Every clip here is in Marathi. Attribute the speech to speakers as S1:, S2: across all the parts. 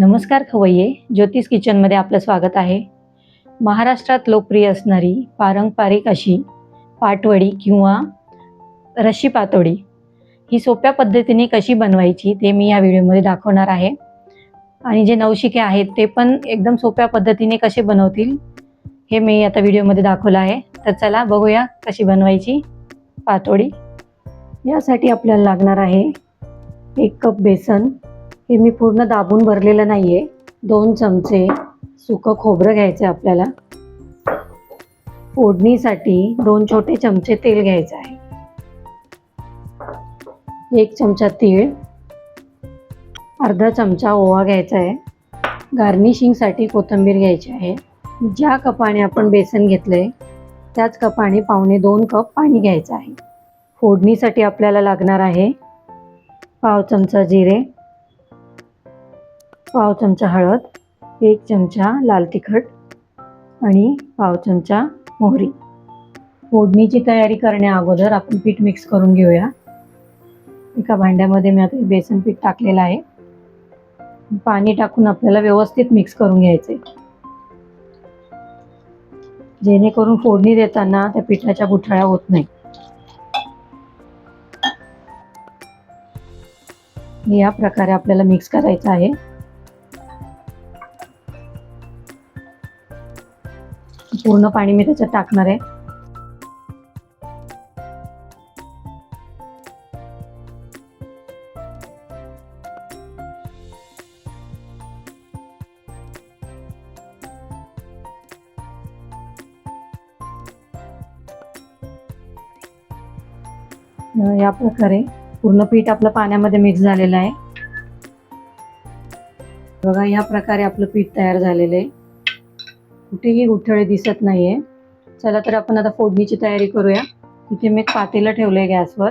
S1: नमस्कार खवय्ये ज्योतिष किचनमध्ये आपलं स्वागत आहे. महाराष्ट्रात लोकप्रिय असणारी पारंपरिक अशी पाटवडी किंवा रशी पातोडी ही सोप्या पद्धतीने कशी बनवायची ते मी या व्हिडिओमध्ये दाखवणार आहे. आणि जे नवशिके आहेत ते पण एकदम सोप्या पद्धतीने कसे बनवतील हे मी आता व्हिडिओमध्ये दाखवलं आहे. तर चला बघूया कशी बनवायची पातोडी. यासाठी आपल्याला लागणार आहे एक कप बेसन हे मी पूर्ण दाबून भरलेलं नाही आहे दोन चमचे सुकं खोबरं घ्यायचं आहे आपल्याला. फोडणीसाठी दोन छोटे चमचे तेल घ्यायचं आहे एक चमचा तीळ अर्धा चमचा ओवा घ्यायचा आहे गार्निशिंगसाठी कोथिंबीर घ्यायची आहे. ज्या कपाने आपण बेसन घेतलं आहे त्याच कपाने पावणे दोन कप पाणी घ्यायचं आहे फोडणीसाठी आपल्याला लागणार आहे पाव चमचा जिरे पाव चमचा हळद एक चमचा लाल तिखट आणि पाव चमचा मोहरी. फोडणीची तयारी करण्या अगोदर आपण पीठ मिक्स करून घेऊया. एका भांड्यामध्ये मी आता बेसन पीठ टाकलेलं आहे. पाणी टाकून आपल्याला व्यवस्थित मिक्स करून घ्यायचे जेणेकरून फोडणी देताना त्या पिठाच्या गुठळ्या होत नाही. या प्रकारे आपल्याला मिक्स करायचं आहे. पूर्ण पाणी मी त्याच्यात टाकणार आहे. या प्रकारे पूर्ण पीठ आपलं पाण्यामध्ये मिक्स झालेलं आहे. बघा या प्रकारे आपलं पीठ तयार झालेलं आहे. कुठेही गुठळे दिसत नाही आहे चला तर आपण आता फोडणीची तयारी करूया. इथे मी एक पातेलं आहे गॅसवर.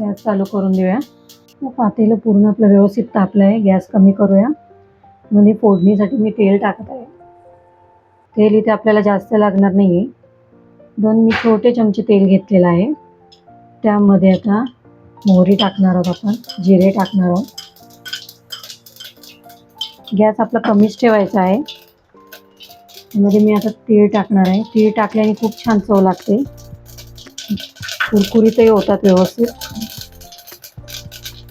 S1: गॅस चालू करून देऊया. पातेलं पूर्ण आपलं व्यवस्थित तापलं आहे गॅस कमी करूया. म्हणजे फोडणीसाठी मी तेल टाकत आहे. तेल इथे आपल्याला जास्त लागणार नाही आहे दोन मी छोटे चमचे तेल घेतलेलं आहे. त्यामध्ये आता मोहरी टाकणार आहोत आपण. जिरे टाकणार आहोत. गॅस आपला कमीच ठेवायचा आहे. त्यामध्ये मी आता तीळ टाकणार आहे. तीळ टाकल्याने खूप छान चव लागते. कुरकुरीतही होतात व्यवस्थित.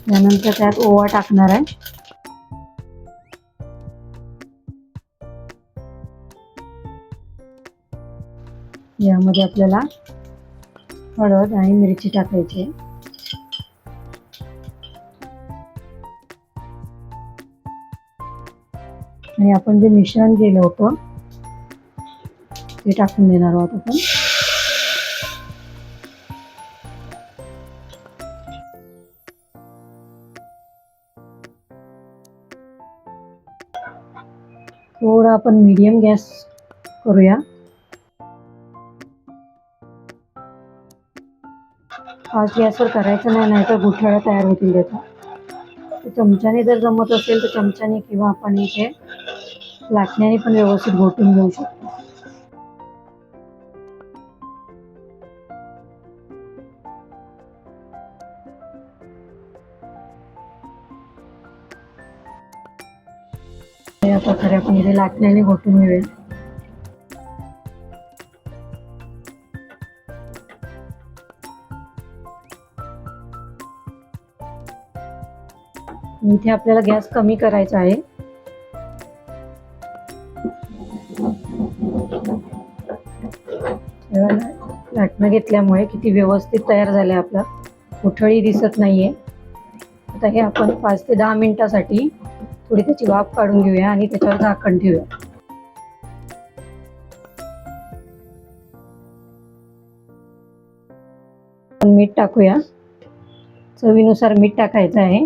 S1: त्यानंतर त्यात ओवा टाकणार आहे. यामध्ये आपल्याला हळद आणि मिरची टाकायची आहे. आणि आपण जे मिश्रण केलं होतं ते टाकून देणार आहोत आपण थोडा आपण मीडियम गॅस करूया फास्ट गॅसवर करायचं नाही नाही तर गुठळ्या तयार होतील त्याचा चमच्याने जर जमत असेल तर चमच्याने किंवा आपण इथे लाटण्याने पण व्यवस्थित घोटून घेऊ शकतो लाटण्याने घोटून घेऊया इथे आपल्याला गॅस कमी करायचा आहे. लाटणं घेतल्यामुळे किती व्यवस्थित तयार झालं आपला. कुठळी दिसत नाहीये. आता हे आपण पाच ते दहा मिनिटासाठी थोडी त्याची वाफ काढून घेऊया आणि त्याच्यावर झाकण ठेवूया. मीठ टाकूया. चवीनुसार मीठ टाकायचं आहे.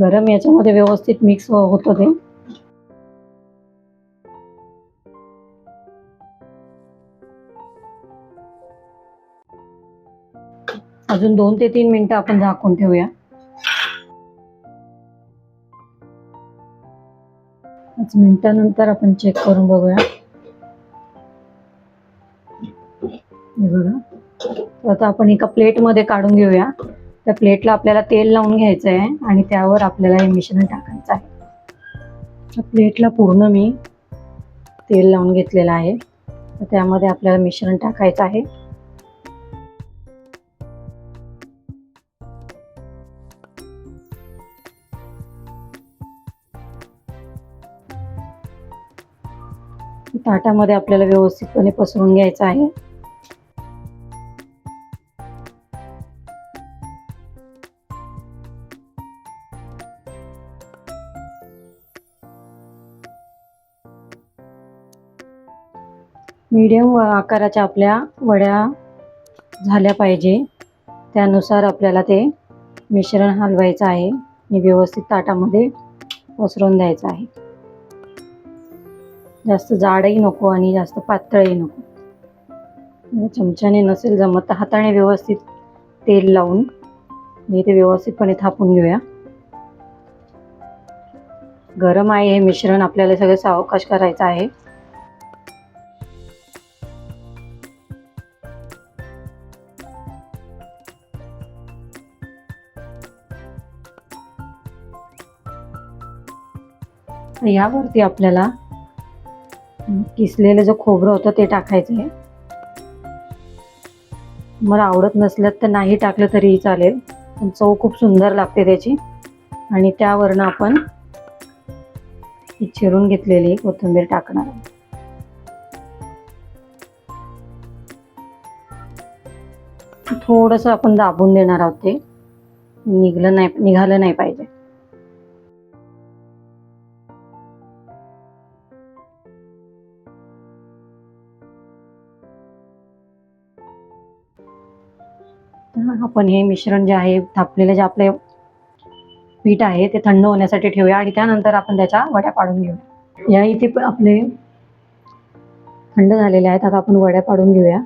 S1: गरम याच्यामध्ये व्यवस्थित मिक्स होतं ते. अजून दोन ते तीन मिनिटं आपण झाकून ठेवूया. पाच मिनिटानंतर आपण चेक करून बघूया. हे बघा. तर आता आपण एका प्लेटमध्ये काढून घेऊया. त्या प्लेटला आपल्याला तेल लावून घ्यायचं आहे आणि त्यावर आपल्याला हे मिश्रण टाकायचं आहे. त्या प्लेटला पूर्ण मी तेल लावून घेतलेलं आहे. तर त्यामध्ये आपल्याला मिश्रण टाकायचं आहे. ताटामध्ये आपल्याला व्यवस्थितपणे पसरून घ्यायचं आहे. मीडियम आकाराच्या आपल्या वड्या झाल्या पाहिजे. त्यानुसार आपल्याला ते मिश्रण हलवायचं आहे आणि व्यवस्थित ताटामध्ये पसरून द्यायचं आहे. जास्त जाडही नको आणि जास्त पातळही नको. चमच्याने नसेल जमत तर हाताने व्यवस्थित तेल लावून ते व्यवस्थितपणे थापून घेऊया. गरम आहे हे मिश्रण आपल्याला सगळं सावकाश करायचं आहे. यावरती आपल्याला किसलेलं जो खोबरं होतं ते टाकायचं आहे. मला आवडत नसल्यात तर नाही टाकलं तरीही चालेल पण चव खूप सुंदर लागते त्याची. आणि त्यावरनं आपण चिरून घेतलेली कोथिंबीर टाकणार आहे. थोडंसं आपण दाबून देणार आहोत ते. निघलं नाही निघालं नाही पाहिजे. आपण हे मिश्रण जे आहे थापलेलं जे आपले पीठ आहे ते थंड होण्यासाठी ठेवूया आणि त्यानंतर आपण त्याच्या वड्या पाडून घेऊया. या इथे आपले थंड झालेले आहेत. आता आपण वड्या पाडून घेऊया.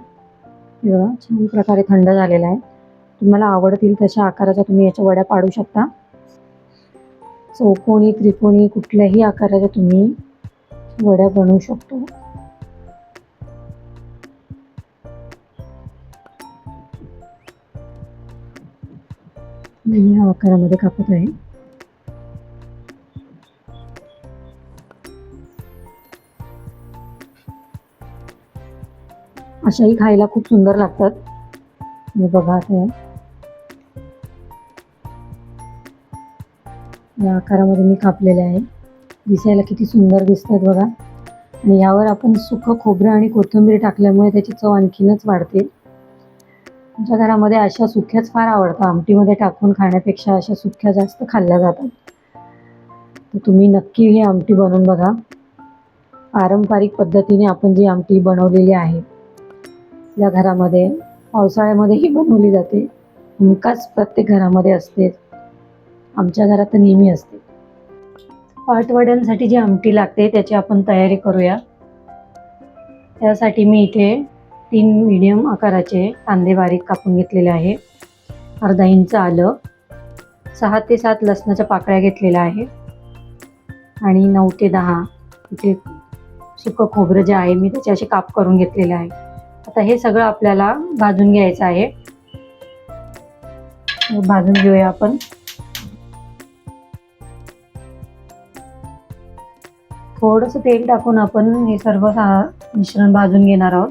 S1: छान प्रकारे थंड झालेला आहे. तुम्हाला आवडतील तशा आकाराच्या तुम्ही याच्या वड्या पाडू शकता. चौकोनी त्रिकोणी कुठल्याही आकाराच्या तुम्ही वड्या बनवू शकतो. मी या आकारामध्ये कापत आहे. अशाही खायला खूप सुंदर लागतात. मी बघा आता. या आकारामध्ये मी कापलेले आहे. दिसायला किती सुंदर दिसतात बघा. आणि यावर आपण सुकं खोबरं आणि कोथिंबीर टाकल्यामुळे त्याची चव आणखीनच वाढते. आमच्या घरामध्ये अशा सुक्याच फार आवडतात. आमटीमध्ये टाकून खाण्यापेक्षा अशा सुक्या जास्त खाल्ल्या जातात. तर तुम्ही नक्की ही आमटी बनवून बघा. पारंपरिक पद्धतीने आपण जी आमटी बनवलेली आहे या घरामध्ये पावसाळ्यामध्येही बनवली जाते. हमखास प्रत्येक घरामध्ये असते. आमच्या घरात तर नेहमी असते. पाटवड्यांसाठी जी आमटी लागते त्याची आपण तयारी करूया. त्यासाठी मी इथे तीन मिडियम आकाराचे कांदे बारीक कापून घेतलेले आहे. अर्धा इंच आलं. सहा ते सात लसणाच्या पाकळ्या घेतलेल्या आहे. आणि नऊ ते दहा इथे सुकं खोबरं जे आहे मी त्याचे असे काप करून घेतलेले आहे. आता हे सगळं आपल्याला भाजून घ्यायचं आहे. भाजून घेऊया आपण. थोडंसं तेल टाकून आपण हे सर्व सा- मिश्रण भाजून घेणार आहोत.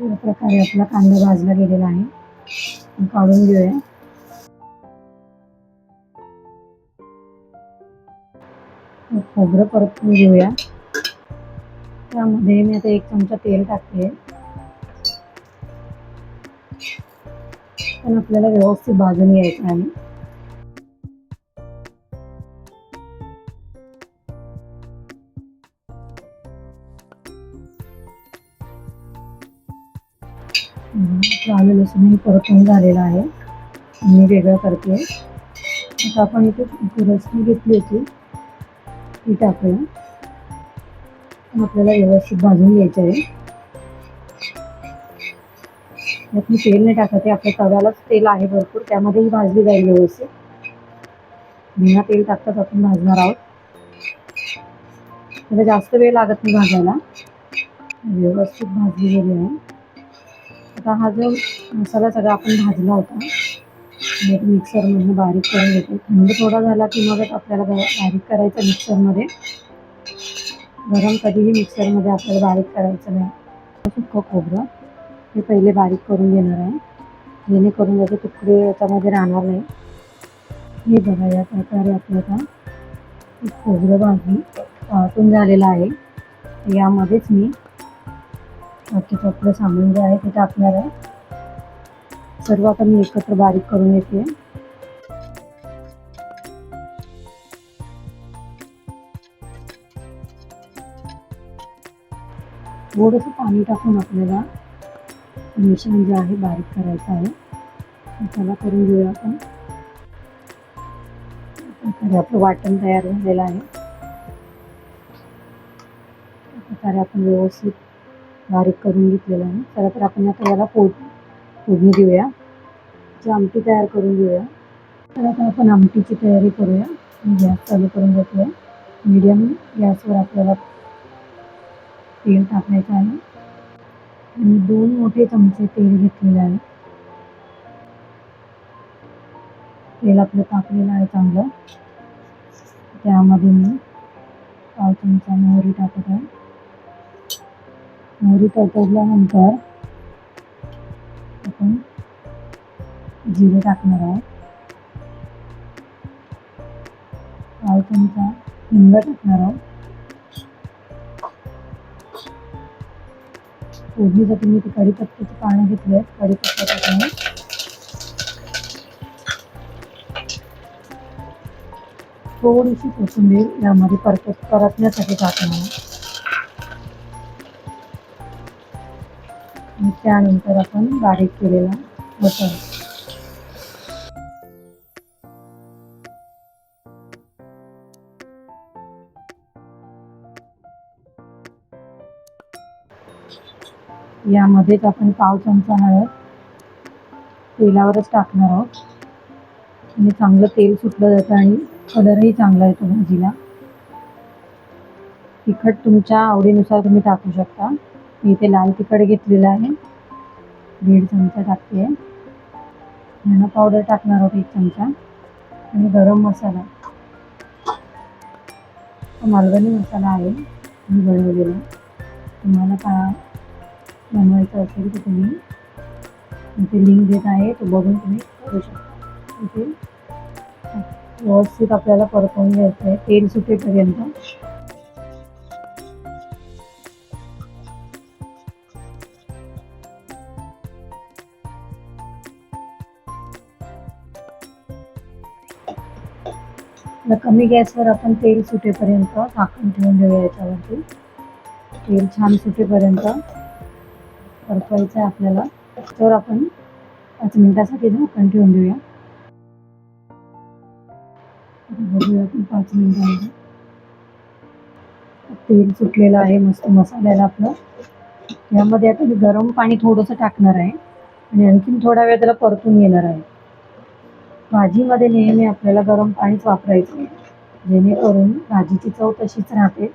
S1: या प्रकारे आपला कांदा भाजला गेलेला आहे. काढून घेऊया. खोबरं परतून घेऊया. त्यामध्ये मी आता एक चमचा तेल टाकते. पण आपल्याला व्यवस्थित भाजून घ्यायचं आहे. हम्म, आलं परतून झालेलं आहे. मी वेगळं करते. आता आपण इथे रसणी घेतली होती. ती टाकूया. आपल्याला व्यवस्थित भाजून घ्यायचं आहे. यात मी तेल नाही टाकत आहे. आपल्या तव्यालाच तेल आहे भरपूर. त्यामध्येही भाजली जाईल व्यवस्थित. बिना तेल टाकताच आपण भाजणार आहोत. त्याला जास्त वेळ लागत नाही भाजायला. व्यवस्थित भाजली गेली आहे. आता हा जो मसाला सगळा आपण भाजला होता मिक्सरमध्ये बारीक करून घेतो थंड थोडा झाला की मगच आपल्याला बारीक करायचं मिक्सरमध्ये. गरम कधीही मिक्सरमध्ये आपल्याला बारीक करायचं नाही. सुक्कं खोबरं. हे पहिले बारीक करून घेणार आहे. जेणेकरून त्याचे तुकडे याच्यामध्ये राहणार नाही. हे बघा या प्रकारे आपल्याला खोबरं भाजून वाटून झालेलं आहे. यामध्येच मी बाकीचं आपलं सामान जे आहे ते टाकणार आहे. सर्व आता मी एकत्र बारीक करून येते थोडंसं पाणी टाकून आपल्याला मिश्रण जे आहे बारीक करायचं आहे. त्याला करून घेऊया आपण. प्रकारे आपलं वाटण तयार झालेलं आहे. प्रकारे आपण व्यवस्थित बारीक करून घेतलेलं आहे. चला तर आपण आता याला फोड फोडणी देऊया. जी आमटी तयार करून घेऊया. तर आता आपण आमटीची तयारी करूया. गॅस चालू करून घेतोया. मीडियम गॅसवर आपल्याला तेल टाकायचं आहे. आणि दोन मोठे चमचे तेल घेतलेलं आहे. तेल आपलं तापलेलं आहे चांगलं. त्यामध्ये मी पाव चमचा मोहरी टाकत आहे. मोहरी तडतडल्यानंतर आपण जिरे टाकणार आहोत. पाव चमचा हिंग टाकणार आहोत. फोडणीसाठी मी ते कढीपत्त्याचे पानं घेतले आहेत. कढीपत्ता टाकणार थोडीशी कोथिंबीर यामध्ये परत परतण्यासाठी टाकणार आणि त्यानंतर आपण बारीक केलेला मसाला. यामध्येच आपण पाव चमचा हळद तेलावरच टाकणार आहोत. आणि चांगलं तेल सुटलं जातं आणि कलरही चांगला येतो भाजीला. तिखट तुमच्या आवडीनुसार तुम्ही टाकू शकता. मी इथे लाल तिखट घेतलेलं आहे. दीड चमचा टाकते. धणा पावडर टाकणार आहोत एक चमचा. आणि गरम मसाला. तो मालवणी मसाला आहे. मी बनवलेला. तुम्हाला का बनवायचं असेल तर तुम्ही इथे लिंक देत आहे. तो बघून तुम्ही करू शकता. इथे व्यवस्थित आपल्याला परतवून घ्यायचं आहे. तेल सुटेपर्यंत. आता कमी गॅसवर आपण तेल सुटेपर्यंत झाकून ठेवून देऊया याच्यावरती. तेल छान सुटेपर्यंत परतवायचं आहे आपल्याला. तर आपण पाच मिनिटासाठी झाकण ठेवून देऊया. बघूया आपण पाच मिनिटांमध्ये. तेल सुटलेलं आहे मस्त मसाल्याला आपलं. यामध्ये आता मी गरम पाणी थोडंसं टाकणार आहे. आणि आणखीन थोडा वेळ त्याला परतून घेणार आहे. भाजीमध्ये नेहमी आपल्याला गरम पाणीच वापरायचं आहे जेणेकरून भाजीची चव तशीच राहते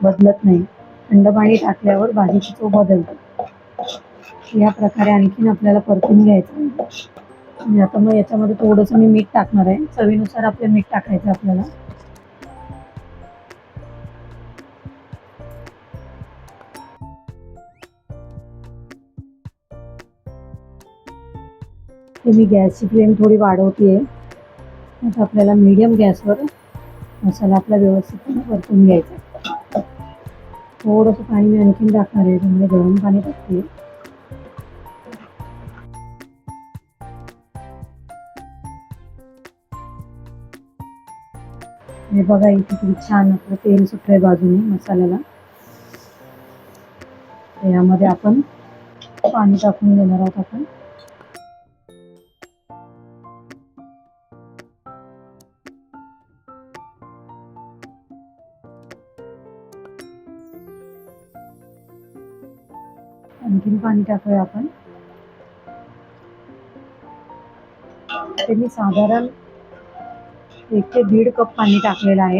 S1: बदलत नाही. थंड पाणी टाकल्यावर भाजीची चव बदलते. या प्रकारे आणखीन आपल्याला परतून घ्यायचं आहे. आणि आता मग याच्यामध्ये थोडंसं मी मीठ टाकणार आहे. चवीनुसार आपलं मीठ टाकायचं आपल्याला. ते मी गॅसची फ्लेम थोडी वाढवते आता आपल्याला मीडियम गॅसवर मसाला आपला व्यवस्थितपणे परतून घ्यायचा थोडंसं पाणी मी आणखीन टाकणार आहे त्यामुळे गरम पाणी टाकते. हे बघा इथे किती छान आपलं तेल सुटलंय बाजूने मसाल्याला. यामध्ये आपण पाणी टाकून देणार आहोत आपण. पाणी टाकूया आपण. ते मी साधारण एक ते दीड कप पाणी टाकलेलं आहे.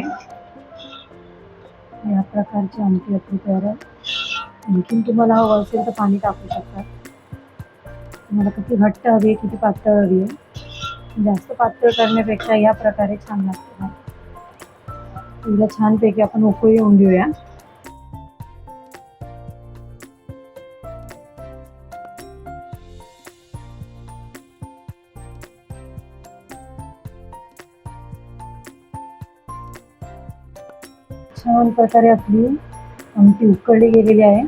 S1: या प्रकारची आमटी आपली तयार. आणखीन तुम्हाला हवं असेल तर पाणी टाकू शकता. तुम्हाला किती घट्ट हवी आहे किती पातळ हवी आहे. जास्त पातळ करण्यापेक्षा या प्रकारे छान लागतं. तिला छानपैकी आपण उकळी येऊन घेऊया. छान प्रकारे आपली आमटी उकळली गेलेली आहे.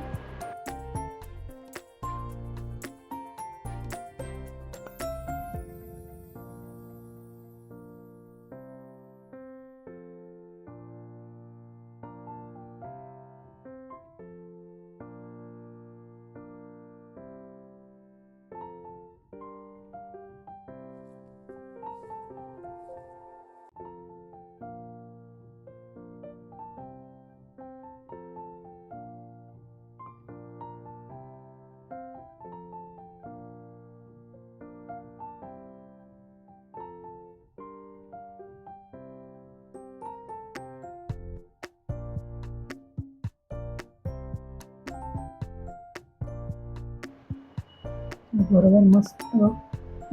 S1: बरोबर मस्त.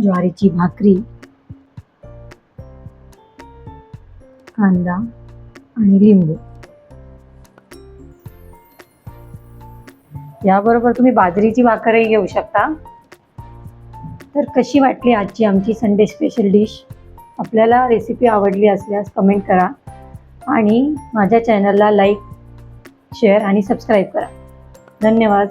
S1: ज्वारीची भाकरी. कांदा आणि लिंबू. याबरोबर तुम्ही बाजरीची भाकरही घेऊ शकता. तर कशी वाटली आजची आमची संडे स्पेशल डिश आपल्याला रेसिपी आवडली असल्यास कमेंट करा आणि माझ्या चॅनलला लाईक शेअर आणि सबस्क्राईब करा. धन्यवाद.